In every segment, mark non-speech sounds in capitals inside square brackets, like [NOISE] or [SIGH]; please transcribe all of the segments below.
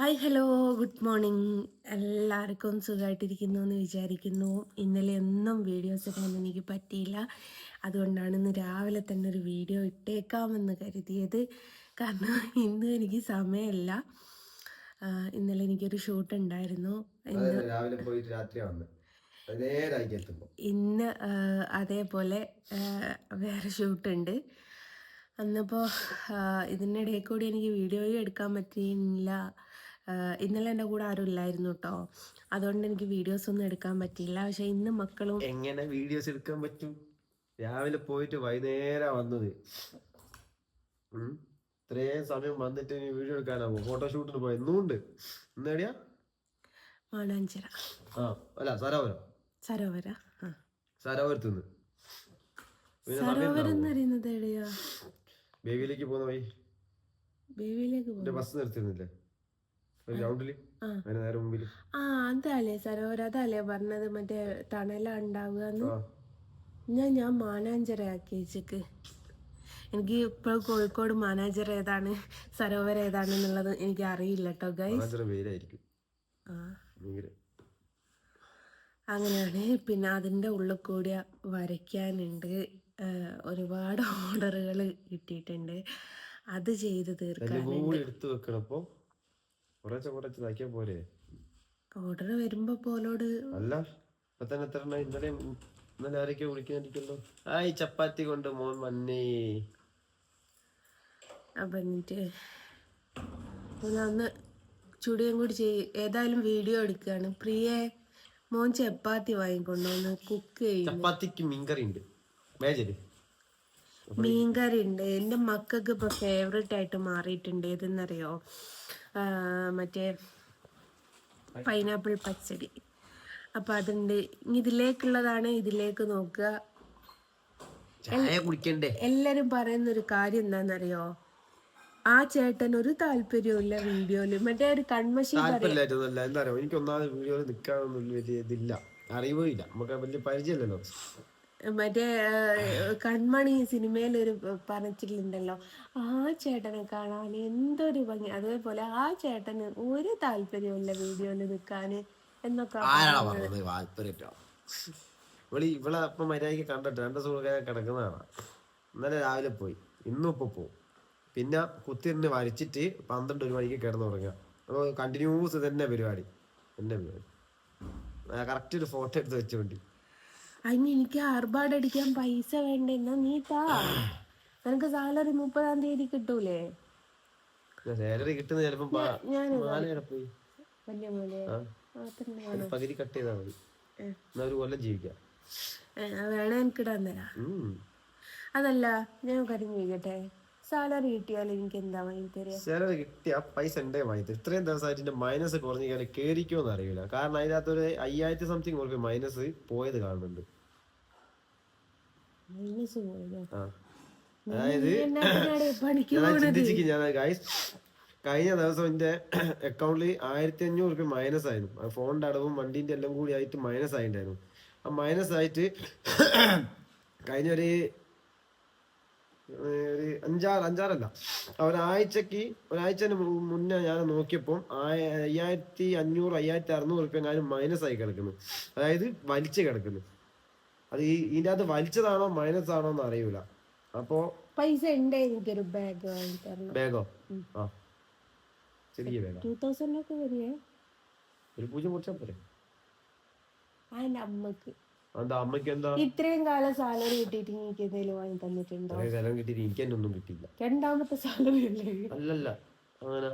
Hi hello. Good morning. എല്ലാവർക്കും സുഖമായിട്ടിരിക്കുന്നു എന്ന് വിചാരിക്കുന്നു. ഇന്നലെ ഒന്നും വീഡിയോസ് ഇടാൻ എനിക്ക് പറ്റിയില്ല. അതുകൊണ്ടാണ് ഇന്ന് രാവിലെ തന്നെ ഒരു വീഡിയോ ഇട്ടേക്കാമെന്ന് കരുതിയത്. കാരണം ഇന്ന് എനിക്ക് സമയമില്ല. ഇന്നലെ എനിക്കൊരു ഷൂട്ട് ഉണ്ടായിരുന്നു. രാവിലെ പോയിട്ട് രാത്രി ഇന്ന് അതേപോലെ വേറെ ഷൂട്ടുണ്ട്. അന്നപ്പോൾ ഇതിനിടയിൽ കൂടി എനിക്ക് വീഡിയോയും എടുക്കാൻ പറ്റിയില്ല. ഇന്നലെ എന്റെ കൂടെ ആരും ഇല്ലായിരുന്നു കേട്ടോ അതുകൊണ്ട് എനിക്ക് വീഡിയോസ് ഒന്നും എടുക്കാൻ പറ്റിയില്ല. പക്ഷെ ഇന്ന് മക്കളും എങ്ങനെ വീഡിയോസ് എടുക്കാൻ പറ്റും? രാവിലെ പോയിട്ട് വൈകുന്നേരം വന്നത്. ഇത്രയും സമയം വന്നിട്ട് ഇനി വീഡിയോ എടുക്കാനാവോ? ഫോട്ടോഷൂട്ടിന് പോയി? ഇന്നുണ്ട് ഇന്നേടിയാ മാണാഞ്ചിറ. ആ അല്ല സരോവരം. സരോവര. സരോവരത്ത് നിന്ന് സരോവരം എന്ന് പറയുന്നത് എവിടെയാ? ബേബിയിലേക്ക് പോകുന്ന വഴി. ബേബിയിലേക്ക് എന്റെ ബസ് ഗ്രൗണ്ടിൽ ആ. അതല്ലേ സരോവര അതല്ലേ പറഞ്ഞത് മറ്റേ തണല ഉണ്ടാവുക ഞാൻ ഞാൻ മാനാഞ്ചര ആക്കി വെച്ചക്ക്. എനിക്ക് ഇപ്പോൾ കോഴിക്കോട് മാനേജർ ഏതാണ് സരോവർ ഏതാണെന്നുള്ളത് എനിക്ക് അറിയില്ല കേട്ടോ ഗൈസ് അങ്ങനെയാണ് പിന്നെ അതിന്റെ ഉള്ളിൽ കൂടി വരയ്ക്കാനുണ്ട് ഒരുപാട് [LAUGHS] ഓർഡറുകൾ കിട്ടിയിട്ടുണ്ട്. അത് ചെയ്ത് തീർക്കാനുണ്ട് കൂടി എടുത്തു വെക്കണം അപ്പൊ കുറച്ച് കുറച്ച് ഇതാക്കിയാ പോരെ. ഓർഡർ വരുമ്പോ പോലോട്. അല്ല ഇപ്പൊ തന്നെ എത്ര എണ്ണം ഇന്നലെ ഇന്നലെ ആരൊക്കെയോ വിളിക്കാനിരിക്കല്ലോ ആയി ചപ്പാത്തി കൊണ്ട് മോൻ അപ്പം എന്നിട്ട് ഒന്ന് ചുടിയും കൂടി ചെയ് ഏതായാലും വീഡിയോ എടുക്കുകയാണ്. പ്രിയെ മോൻ ചപ്പാത്തി വാങ്ങിക്കൊണ്ടുവന്ന് കുക്ക് ചെയ്യും ചപ്പാത്തിക്ക് മീൻകറി ഉണ്ട് മേജര്. മീൻകറി ഉണ്ട് എന്റെ മക്കൾക്ക് ഇപ്പോൾ ഫേവറേറ്റ് ആയിട്ട് മാറിയിട്ടുണ്ട്. ഏതെന്നറിയോ? മറ്റേ പൈനാപ്പിൾ പച്ചടി. അപ്പം അതുണ്ട് ഇതിലേക്കുള്ളതാണ് ഇതിലേക്ക് നോക്കുക. എല്ലാരും പറയുന്ന ഒരു കാര്യം എന്താണെന്നറിയോ ആ ചേട്ടൻ ഒരു താല്പര്യമില്ല വീഡിയോയിൽ മറ്റേ ഒരു പറയുക എനിക്ക് ഒന്നാമത് വീഡിയോയിൽ നിൽക്കാനൊന്നും വലിയ ഇതില്ല. അറിവില്ല നമുക്ക് വലിയ പരിചയമില്ലല്ലോ. മറ്റേ കൺമണി സിനിമയിൽ ഒരു പറഞ്ഞിട്ടുണ്ടല്ലോ ആ ചേട്ടനെ കാണാൻ എന്തൊരു ഭംഗി. അതേപോലെ ആ ചേട്ടന് ഒരു താല്പര്യമില്ല വീഡിയോയിൽ നിൽക്കാന് എന്നൊക്കെ ഇവൾ ഇവളെ അപ്പൊ മര്യാദയ്ക്ക് കണ്ടിട്ട് രണ്ട് സുഹൃത്തുക്കളെ കിടക്കുന്നതാണ്. ഇന്നലെ രാവിലെ പോയി. ഇന്നും ഇപ്പൊ പോവും. പിന്നെ കുത്തിരിന്ന് വരച്ചിട്ട് പന്ത്രണ്ട് ഒരു മണിക്ക് കിടന്നു തുടങ്ങുക അപ്പോൾ കണ്ടിന്യൂസ് തന്നെ പരിപാടി. തന്നെ പരിപാടി. കറക്റ്റ് ഒരു ഫോട്ടോ എടുത്ത് വെച്ചോണ്ടി അതിന് എനിക്ക് ആർഭാട് അടിക്കാൻ പൈസ വേണ്ട എന്നാ നീ താ. നിനക്ക് സാലറി മുപ്പതാം തീയതി കിട്ടൂലേ? സാലറി കിട്ടുന്ന ചിലപ്പം പാ- ഞാൻ മാലയുടെ പോയി. വലിയ പോലെ ആ. മാത്രം ഒരു പകുതി കട്ട് ചെയ്താൽ മതി. എന്നാ ഒരു കൊല്ലം ജീവിക്കാം. വേണേ എനിക്കിടാൻ തരാം. അതല്ല ഞാൻ കാര്യം ചോദിക്കട്ടെ? സാലറി കിട്ടിയാൽ എനിക്ക് എന്താ വാങ്ങി തരിക സാലറി കിട്ടിയ പൈസ ഉണ്ടേ വാങ്ങി ഇത്രയും ദിവസമായിട്ട് എന്റെ മൈനസ് കുറഞ്ഞു കഴിഞ്ഞാൽ കേറിക്കോന്ന് അറിയില്ല. കാരണം അതിനകത്ത് ഒരു അയ്യായിരത്തി സംതിങ് കുറച്ച് മൈനസ് പോയത് കാണുന്നുണ്ട്. മൈനസ് പോയതോ? അതായത് ഞാൻ പോണത്? ചിന്തിച്ചിരിക്കും ഞാൻ ഗൈസ് കഴിഞ്ഞ ദിവസം എന്റെ അക്കൗണ്ടിൽ ആയിരത്തി അഞ്ഞൂറ് രൂപ മൈനസ് ആയിരുന്നു. ആ ഫോണിന്റെ അടവും വണ്ടിന്റെ എല്ലാം കൂടി ആയിട്ട് മൈനസ് ആയിട്ടുണ്ടായിരുന്നു ആ മൈനസ് ആയിട്ട് കഴിഞ്ഞ ഒരു ഒരു അഞ്ചാറ് അഞ്ചാറല്ല. ഒരാഴ്ചക്ക് ഒരാഴ്ചന് മുന്നേ ഞാൻ നോക്കിയപ്പോൾ അയ്യായിരത്തി അഞ്ഞൂറ് അയ്യായിരത്തി അറുന്നൂറ് റുപ്യ ഞാൻ മൈനസ് ആയി കിടക്കുന്നു. അതായത് വലിച്ചു കിടക്കുന്നു. അത് ഈ ഇതിന്റെ അകത്ത് വലിച്ചതാണോ മൈനസ് ആണോ എന്ന് അറിയൂല. അപ്പോ പൈസ ഉണ്ടേ എനിക്കൊരു ബാഗ് ആ. ചെറിയ ബാഗോ ടൂ തൗസൻഡ് ഒക്കെ വരികയെ? ഒരു പൂജ്യം മുറിച്ചാ പോരെ? ആ അമ്മയ്ക്ക് ഇത്രയും കാലം സാലറി കിട്ടിയിട്ട് എനിക്ക് എന്തെങ്കിലും വാങ്ങി തന്നിട്ടുണ്ടോ? സ്ഥലം കിട്ടിയിട്ട് എനിക്ക് തന്നെ ഒന്നും കിട്ടിയില്ല. രണ്ടാമത്തെ സാലറി അല്ലേ? അല്ലല്ല. അങ്ങനെ.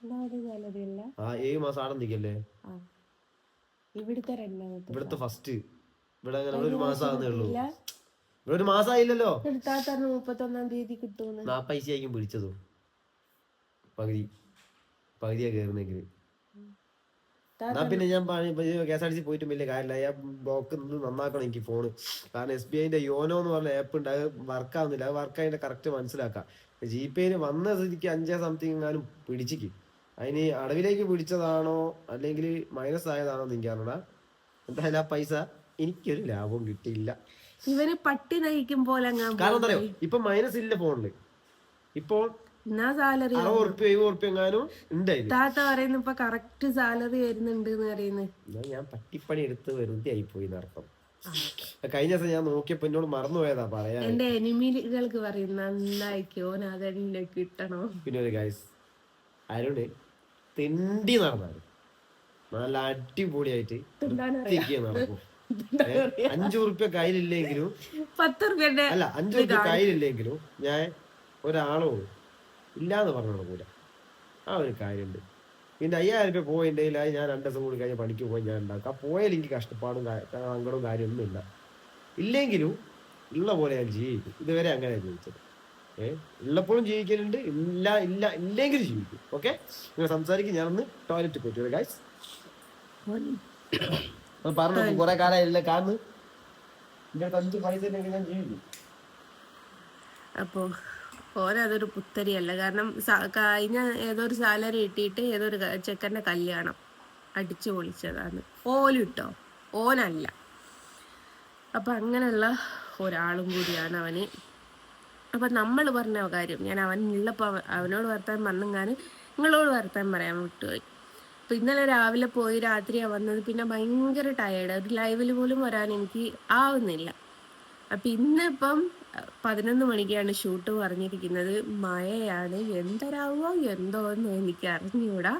രണ്ടാമത്തെ സാലറി അല്ല. ആ ഏഴ് മാസം ആടെ നിൽക്കല്ലേ? ആ. ഇവിടുത്തെ രണ്ടാമത്തെ ഇവിടുത്തെ ഫസ്റ്റ് ഇവിടെ അങ്ങനെ ഒരു മാസം ആകുന്നേ ഉള്ളൂ. ഇവിടെ ഒരു മാസം ആയില്ലല്ലോ? എടുത്താൽ തന്നെ മുപ്പത്തൊന്നാം തീയതി കിട്ടുമെന്ന്. നാ പൈസ ആയിരിക്കും പിടിച്ചതോ. പകുതി. പകുതിയാ കയറുന്നെങ്കിൽ എന്നാ പിന്നെ ഞാൻ K S R T C പോയിട്ടും വലിയ കാര്യമില്ല. ഞാൻ ബ്ലോക്ക് നിന്ന് നന്നാക്കണം എനിക്ക് ഫോണ് കാരണം എസ് ബി ഐന്റെ യോനോ എന്ന് പറഞ്ഞ ആപ്പ് ഉണ്ട്. അത് വർക്ക് ആവുന്നില്ല. അത് വർക്ക് അതിന്റെ കറക്റ്റ് മനസ്സിലാക്കാം. ജി പേയിൽ വന്ന സ്ഥിതിക്ക് അഞ്ചേ സംതിങ് എങ്ങാനും പിടിച്ചിക്ക്. അതിന് അടവിലേക്ക് പിടിച്ചതാണോ? അല്ലെങ്കിൽ മൈനസ് ആയതാണോ എന്ന് എനിക്കറിയണ എന്തായാലും ആ പൈസ എനിക്കൊരു ലാഭവും കിട്ടിയില്ല. ഇവർ പട്ടി നയിക്കും പോലെ കാരണം എന്താ ഇപ്പൊ മൈനസ് ഇല്ല ഫോണിൽ ഇപ്പോൾ എന്നാ സാലറി താത്ത പറയുന്നു ഇപ്പൊ കറക്റ്റ് സാലറി വരുന്നുണ്ട് എന്ന് പറയുന്നത് ഞാൻ പട്ടിപ്പണി എടുത്ത് വെറുതെ ആയിപ്പോയി എന്നർത്ഥം കഴിഞ്ഞ ദിവസം ഞാൻ നോക്കിയപ്പോ എന്നോട് മറന്നുപോയതാ പറയാ എന്റെ എനിമികൾക്ക് പറയും നന്നായിക്കോ അതെന്നെ കിട്ടണോ? പിന്നെ ഒരു ഗൈസ് അരുണ് തെണ്ടി നടന്നാണ്. നല്ല അടിപൊളിയായിട്ട് നടക്കും. അഞ്ചു റുപ്യ കയ്യിലില്ലെങ്കിലും പത്ത് റുപ്യന്റെ അല്ല അഞ്ചു റുപ്യ കയ്യിലില്ലെങ്കിലും ഞാൻ ഒരാളോട് ഇല്ലാന്ന് പറഞ്ഞു കൂല. ആ ഒരു കാര്യമുണ്ട് പിന്നെ അയ്യായിരം രൂപ പോയിന്റെ ആയി ഞാൻ രണ്ട് ദിവസം കൂടി കഴിഞ്ഞാൽ പണിക്ക് പോയി ഞാൻ ഉണ്ടാക്കും ആ പോയാൽ എനിക്ക് കഷ്ടപ്പാടും സങ്കടവും കാര്യമൊന്നും ഇല്ല. ഇല്ലെങ്കിലും ഉള്ള പോലെ ഞാൻ ജീവിക്കും. ഇതുവരെ അങ്ങനെ ജീവിച്ചത്. ഏഹ് ഉള്ളപ്പോഴും ജീവിക്കലുണ്ട്. ഇല്ല ഇല്ല ഇല്ലെങ്കിലും ജീവിക്കും. ഓക്കെ? നിങ്ങൾ സംസാരിക്കും. ഞാനൊന്ന് ടോയ്ലറ്റ് പോയിട്ട് ഗൈസ് [COUGHS] പറഞ്ഞു കുറെ കാലമായില്ല കാണുന്നു എന്റെ അടുത്ത് അഞ്ച് പൈസ ഞാൻ ജീവിക്കും. അപ്പോ ഓരതൊരു പുത്തരിയല്ല. കാരണം കഴിഞ്ഞ ഏതോ ഒരു സാലറി കിട്ടിയിട്ട് ഏതോ ഒരു ചെക്കന്റെ കല്യാണം അടിച്ചു പൊളിച്ചതാണ്. ഓലിട്ടോ? ഓനല്ല അപ്പൊ അങ്ങനെയുള്ള ഒരാളും കൂടിയാണ് അവന്. അപ്പൊ നമ്മൾ പറഞ്ഞ കാര്യം ഞാൻ അവനുള്ളപ്പോൾ അവനോട് വർത്താൻ പറഞ്ഞാൽ നിങ്ങളോട് വർത്താൻ പറയാൻ വിട്ടുപോയി. അപ്പൊ ഇന്നലെ രാവിലെ പോയി രാത്രിയാണ് വന്നത് പിന്നെ ഭയങ്കര ടയേർഡ് ഒരു ലൈവിൽ പോലും വരാൻ എനിക്ക് ആവുന്നില്ല. അപ്പൊ ഇന്നിപ്പം പതിനൊന്ന് മണിക്കാണ് ഷൂട്ട് പറഞ്ഞിരിക്കുന്നത്. മഴയാണ്. എന്തരാവോ എന്തോ എന്ന് എനിക്ക് അറിഞ്ഞുകൂടാ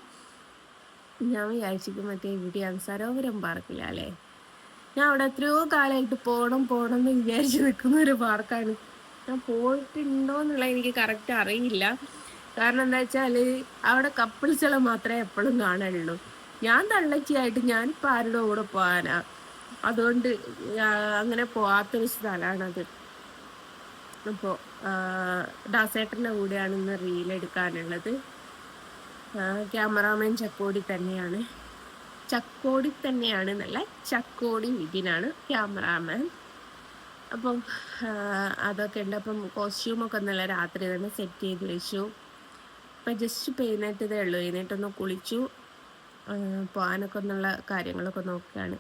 ഞാൻ വിചാരിച്ചിട്ട് മറ്റേ ഇവിടെ സരോവരം പാർക്കില്ല അല്ലേ? ഞാൻ അവിടെ എത്രയോ കാലമായിട്ട് പോകണം പോകണം എന്ന് വിചാരിച്ച് നിൽക്കുന്ന ഒരു പാർക്കാണ്. ഞാൻ പോയിട്ടുണ്ടോ എന്നുള്ള എനിക്ക് കറക്റ്റ് അറിയില്ല. കാരണം എന്താ വെച്ചാൽ അവിടെ കപ്പിൾസുകൾ മാത്രമേ എപ്പോഴും കാണുള്ളൂ. ഞാൻ തള്ളച്ചിയായിട്ട് ഞാനിപ്പോൾ ആരുടെ കൂടെ പോകാനാ? അതുകൊണ്ട് അങ്ങനെ പോവാത്തൊരു സ്ഥലമാണത് അപ്പോൾ ദാസേട്ടന്റെ കൂടെയാണ് ഇന്ന് റീൽ എടുക്കാനുള്ളത്. ക്യാമറാമാൻ ചക്കോടി തന്നെയാണ്. ചക്കോടി തന്നെയാണ് എന്നല്ല ചക്കോടി വിധിനാണ് ക്യാമറാമാൻ. അപ്പം അതൊക്കെ ഉണ്ട്. അപ്പം കോസ്റ്റ്യൂമൊക്കെ നല്ല രാത്രി തന്നെ സെറ്റ് ചെയ്ത് വെച്ചു. അപ്പം ജസ്റ്റ് പെയ്യുന്നിട്ടതേ ഉള്ളൂ. എഴുന്നേറ്റൊന്ന് കുളിച്ചു. പോകാനൊക്കെ എന്നുള്ള കാര്യങ്ങളൊക്കെ നോക്കുകയാണ്.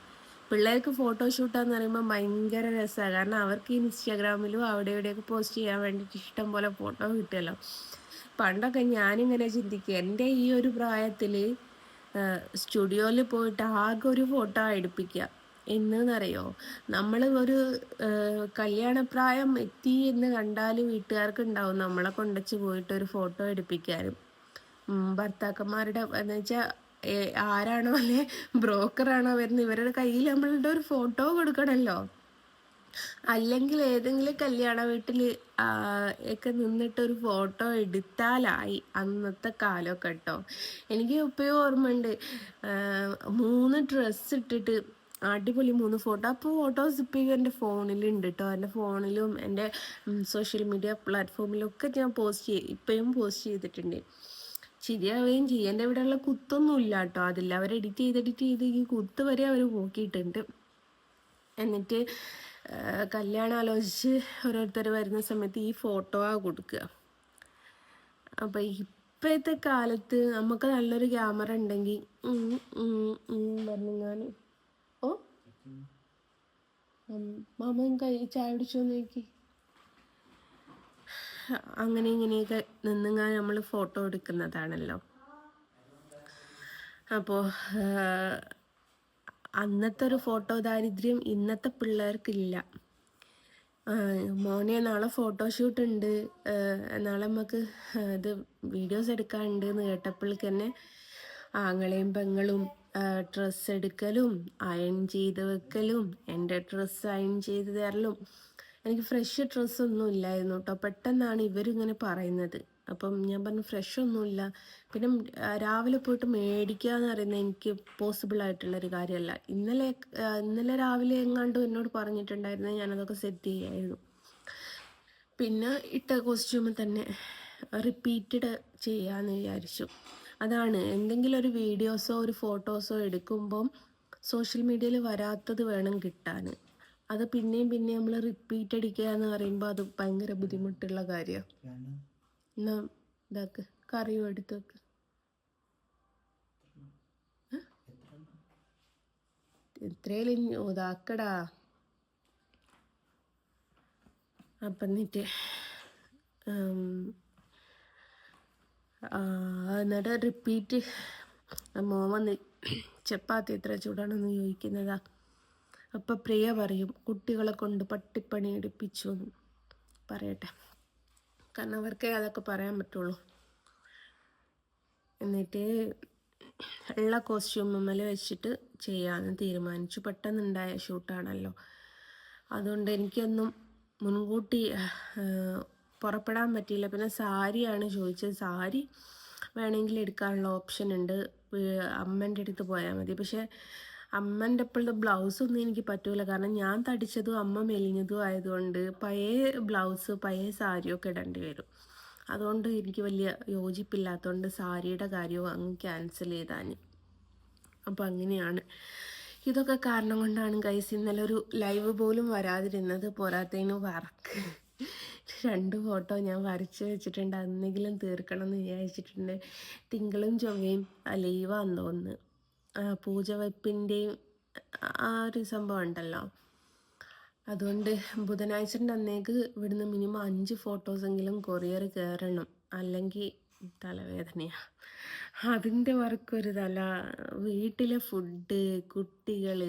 പിള്ളേർക്ക് ഫോട്ടോഷൂട്ടാന്ന് പറയുമ്പോൾ ഭയങ്കര രസമാണ് കാരണം അവർക്ക് ഇൻസ്റ്റാഗ്രാമിലും അവിടെ ഇവിടെയൊക്കെ പോസ്റ്റ് ചെയ്യാൻ വേണ്ടിയിട്ട് ഇഷ്ടം പോലെ ഫോട്ടോ കിട്ടുമല്ലോ പണ്ടൊക്കെ ഞാനിങ്ങനെ ചിന്തിക്കുക എന്റെ ഈ ഒരു പ്രായത്തിൽ സ്റ്റുഡിയോയിൽ പോയിട്ട് ആകെ ഒരു ഫോട്ടോ എടുപ്പിക്കുക എന്നറിയോ നമ്മൾ ഒരു കല്യാണപ്രായം എത്തി എന്ന് കണ്ടാൽ വീട്ടുകാർക്ക് ഉണ്ടാവും നമ്മളെ കൊണ്ടച്ച് പോയിട്ട് ഒരു ഫോട്ടോ എടുപ്പിക്കാനും. ഭർത്താക്കന്മാരുടെ എന്ന് വെച്ചാൽ ആരാണോ അല്ലെ? ബ്രോക്കറാണോ വരുന്നത്? ഇവരുടെ കയ്യിൽ നമ്മളുടെ ഒരു ഫോട്ടോ കൊടുക്കണമല്ലോ. അല്ലെങ്കിൽ ഏതെങ്കിലും കല്യാണ വീട്ടിൽ ഒക്കെ നിന്നിട്ട് ഒരു ഫോട്ടോ എടുത്താലായി അന്നത്തെ കാലമൊക്കെ കേട്ടോ. എനിക്ക് ഇപ്പോഴും ഓർമ്മയുണ്ട്. മൂന്ന് ഡ്രസ്സ് ഇട്ടിട്ട് അടിപൊളി മൂന്ന് ഫോട്ടോ. അപ്പോൾ ഫോട്ടോസ് ഇപ്പോൾ എന്റെ ഫോണിലുണ്ട് കേട്ടോ. എന്റെ ഫോണിലും എന്റെ സോഷ്യൽ മീഡിയ പ്ലാറ്റ്ഫോമിലും ഒക്കെ ഞാൻ പോസ്റ്റ് ചെയ്ത് ഇപ്പോഴും പോസ്റ്റ് ചെയ്തിട്ടുണ്ട്. ശരിയാവുകയും ചെയ്യും. എന്റെ ഇവിടെയുള്ള കുത്തൊന്നും ഇല്ല കേട്ടോ. അതില്ല. അവർ എഡിറ്റ് ചെയ്ത് എഡിറ്റ് ചെയ്ത് ഈ കുത്ത് വരെ അവർ പോക്കിയിട്ടുണ്ട്. എന്നിട്ട് കല്യാണം ആലോചിച്ച് ഓരോരുത്തർ വരുന്ന സമയത്ത് ഈ ഫോട്ടോ ആ കൊടുക്കുക. അപ്പോൾ ഇപ്പോഴത്തെ കാലത്ത് നമുക്ക് നല്ലൊരു ക്യാമറ ഉണ്ടെങ്കിൽ പറഞ്ഞാൽ ഓ? മാമൻ കൈ ചായ പിടിച്ചോ നോക്കി അങ്ങനെ ഇങ്ങനെയൊക്കെ നിന്നുങ്ങാൻ നമ്മൾ ഫോട്ടോ എടുക്കുന്നതാണല്ലോ. അപ്പോൾ അന്നത്തെ ഒരു ഫോട്ടോ ദാരിദ്ര്യം ഇന്നത്തെ പിള്ളേർക്കില്ല. മോനെ നാളെ ഫോട്ടോഷൂട്ട് ഉണ്ട് നാളെ നമുക്ക് ഇത് വീഡിയോസ് എടുക്കാനുണ്ട് എന്ന് കേട്ടപ്പോഴേക്ക് തന്നെ ആങ്ങളെയും പെങ്ങളും ഡ്രസ്സ് എടുക്കലും അയൺ ചെയ്ത് വെക്കലും എന്റെ ഡ്രസ്സ് അയൺ ചെയ്ത് തരലും എനിക്ക് ഫ്രഷ് ഡ്രസ്സൊന്നും ഇല്ലായിരുന്നു കേട്ടോ പെട്ടെന്നാണ് ഇവരിങ്ങനെ പറയുന്നത്. അപ്പം ഞാൻ പറഞ്ഞു ഫ്രഷ് ഒന്നുമില്ല പിന്നെ രാവിലെ പോയിട്ട് മേടിക്കുക എന്ന് പറയുന്നത് എനിക്ക് പോസിബിൾ ആയിട്ടുള്ളൊരു കാര്യമല്ല. ഇന്നലെ ഇന്നലെ രാവിലെ എങ്ങാണ്ട് എന്നോട് പറഞ്ഞിട്ടുണ്ടായിരുന്നു ഞാനതൊക്കെ സെറ്റ് ചെയ്യായിരുന്നു. പിന്നെ ഇട്ട കോസ്റ്റ്യൂമിൽ തന്നെ റിപ്പീറ്റഡ് ചെയ്യാന്ന് വിചാരിച്ചു. അതാണ്. എന്തെങ്കിലും ഒരു വീഡിയോസോ ഒരു ഫോട്ടോസോ എടുക്കുമ്പം സോഷ്യൽ മീഡിയയിൽ വരാത്തത് വേണം കിട്ടാൻ അത് പിന്നെയും പിന്നെയും നമ്മൾ റിപ്പീറ്റ് അടിക്കുക എന്ന് പറയുമ്പോൾ അത് ഭയങ്കര ബുദ്ധിമുട്ടുള്ള കാര്യമാണ് എന്നാ ഇതാക്ക്? കറിയും എടുത്ത് വെക്ക്. എത്രയും ഇതാക്കടാ. അപ്പം എന്നിട്ട് എന്നിട്ട് റിപ്പീറ്റ് മോൻ വന്ന് ചപ്പാത്തി എത്ര ചൂടാണെന്ന് ചോദിക്കുന്നതാ. അപ്പം പ്രിയ പറയും കുട്ടികളെ കൊണ്ട് പട്ടിപ്പണി എടുപ്പിച്ചു എന്ന് പറയട്ടെ. കാരണം അവർക്കേ അതൊക്കെ പറയാൻ പറ്റുള്ളൂ. എന്നിട്ട് ഉള്ള കോസ്റ്റ്യൂമിൽ വെച്ചിട്ട് ചെയ്യാമെന്ന് തീരുമാനിച്ചു. പെട്ടെന്നുണ്ടായ ഷൂട്ടാണല്ലോ അതുകൊണ്ട് എനിക്കൊന്നും മുൻകൂട്ടി പുറപ്പെടാൻ പറ്റിയില്ല. പിന്നെ സാരിയാണ് ചോദിച്ചത്. സാരി വേണമെങ്കിൽ എടുക്കാനുള്ള ഓപ്ഷൻ ഉണ്ട്. അമ്മേന്റെ അടുത്ത് പോയാൽ മതി. പക്ഷേ അമ്മന്റെ അപ്പോഴത്തെ ബ്ലൗസൊന്നും എനിക്ക് പറ്റൂല. കാരണം ഞാൻ തടിച്ചതും അമ്മ മെലിഞ്ഞതും ആയതുകൊണ്ട് പഴയ ബ്ലൗസ് പഴയ സാരിയൊക്കെ ഇടേണ്ടി വരും. അതുകൊണ്ട് എനിക്ക് വലിയ യോജിപ്പില്ലാത്തതുകൊണ്ട് സാരിയുടെ കാര്യവും അങ്ങ് ക്യാൻസൽ ചെയ്താൽ അപ്പോൾ അങ്ങനെയാണ്. ഇതൊക്കെ കാരണം കൊണ്ടാണ് ഗൈസ് ഇന്നലെ ഒരു ലൈവ് പോലും വരാതിരുന്നത് പോരാത്തതിന് വർക്ക് രണ്ട് ഫോട്ടോ ഞാൻ വരച്ച് വെച്ചിട്ടുണ്ട്. അന്നെങ്കിലും തീർക്കണം എന്ന് വിചാരിച്ചിട്ടുണ്ട്. തിങ്കളും ചൊവ്വയും ലീവാന്ന് തോന്നുന്നു. പൂജ വെപ്പിന്റെയും ആ ഒരു സംഭവം ഉണ്ടല്ലോ. അതുകൊണ്ട് ബുധനാഴ്ചന്റെ അന്നേക്ക് ഇവിടുന്ന് മിനിമം അഞ്ച് ഫോട്ടോസെങ്കിലും കൊറിയർ കയറണം. അല്ലെങ്കിൽ തലവേദനയാണ് അതിന്റെ വർക്കൊരു തല വീട്ടിലെ ഫുഡ് കുട്ടികൾ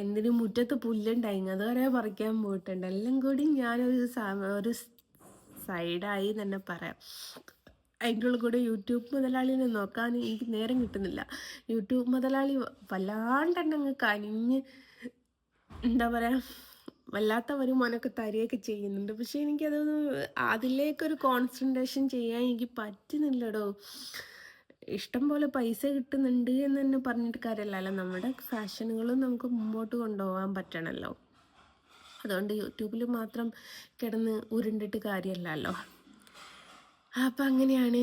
എന്തിനു മുറ്റത്ത് പുല്ലുണ്ടായി അതുവരെ പറിക്കാൻ പോയിട്ടുണ്ട്. എല്ലാം കൂടി ഞാനൊരു ഒരു സൈഡായി തന്നെ പറയാം. അതിന്റെ കൂടെ യൂട്യൂബ് മുതലാളിനെ നോക്കാൻ എനിക്ക് നേരം കിട്ടുന്നില്ല. യൂട്യൂബ് മുതലാളി വല്ലാണ്ട് തന്നെ അങ്ങ് കനിഞ്ഞ് എന്താ പറയുക വല്ലാത്ത വരുമാനമൊക്കെ തരികയൊക്കെ ചെയ്യുന്നുണ്ട്. പക്ഷെ എനിക്കതൊന്ന് അതിലേക്കൊരു കോൺസെൻട്രേഷൻ ചെയ്യാൻ എനിക്ക് പറ്റുന്നില്ലടോ. ഇഷ്ടം പോലെ പൈസ കിട്ടുന്നുണ്ട് എന്ന് തന്നെ പറഞ്ഞിട്ട് കാര്യമല്ലല്ലോ നമ്മുടെ ഫാഷനുകളും നമുക്ക് മുമ്പോട്ട് കൊണ്ടുപോകാൻ പറ്റണമല്ലോ അതുകൊണ്ട് യൂട്യൂബിൽ മാത്രം കിടന്ന് ഉരുണ്ടിട്ട് കാര്യമല്ലല്ലോ. അപ്പം അങ്ങനെയാണ്.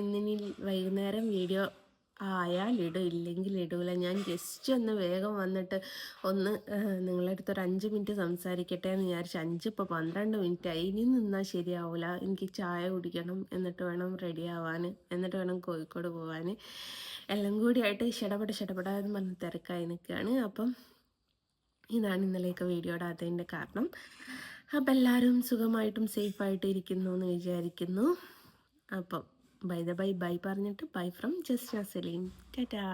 ഇന്നിനി വൈകുന്നേരം വീഡിയോ ആയാൽ ഇടും ഇല്ലെങ്കിൽ ഇടൂല. ഞാൻ ജസ്റ്റ് ഒന്ന് വേഗം വന്നിട്ട് ഒന്ന് നിങ്ങളുടെ അടുത്ത് ഒരു അഞ്ച് മിനിറ്റ് സംസാരിക്കട്ടെ എന്ന് വിചാരിച്ച് അഞ്ച് ഇപ്പോൾ പന്ത്രണ്ട് മിനിറ്റ് ആയി. ഇനി നിന്നാൽ ശരിയാവില്ല എനിക്ക് ചായ കുടിക്കണം എന്നിട്ട് വേണം റെഡി ആവാൻ എന്നിട്ട് വേണം കോഴിക്കോട് പോവാൻ. എല്ലാം കൂടിയായിട്ട് ഷടപട ഷടപട എന്ന് പറഞ്ഞ് തിരക്കായി നിൽക്കുകയാണ്. അപ്പം ഇതാണ് ഇന്നലെയൊക്കെ വീഡിയോ ഇടാത്തതിന്റെ കാരണം. അപ്പം എല്ലാവരും സുഖമായിട്ടും സേഫായിട്ടും ഇരിക്കുന്നു എന്ന് വിചാരിക്കുന്നു. അപ്പം ബൈ ദ ബൈ ബൈ പറഞ്ഞിട്ട് ബൈ ഫ്രം ജസ്ന സലീം. ടാറ്റാ.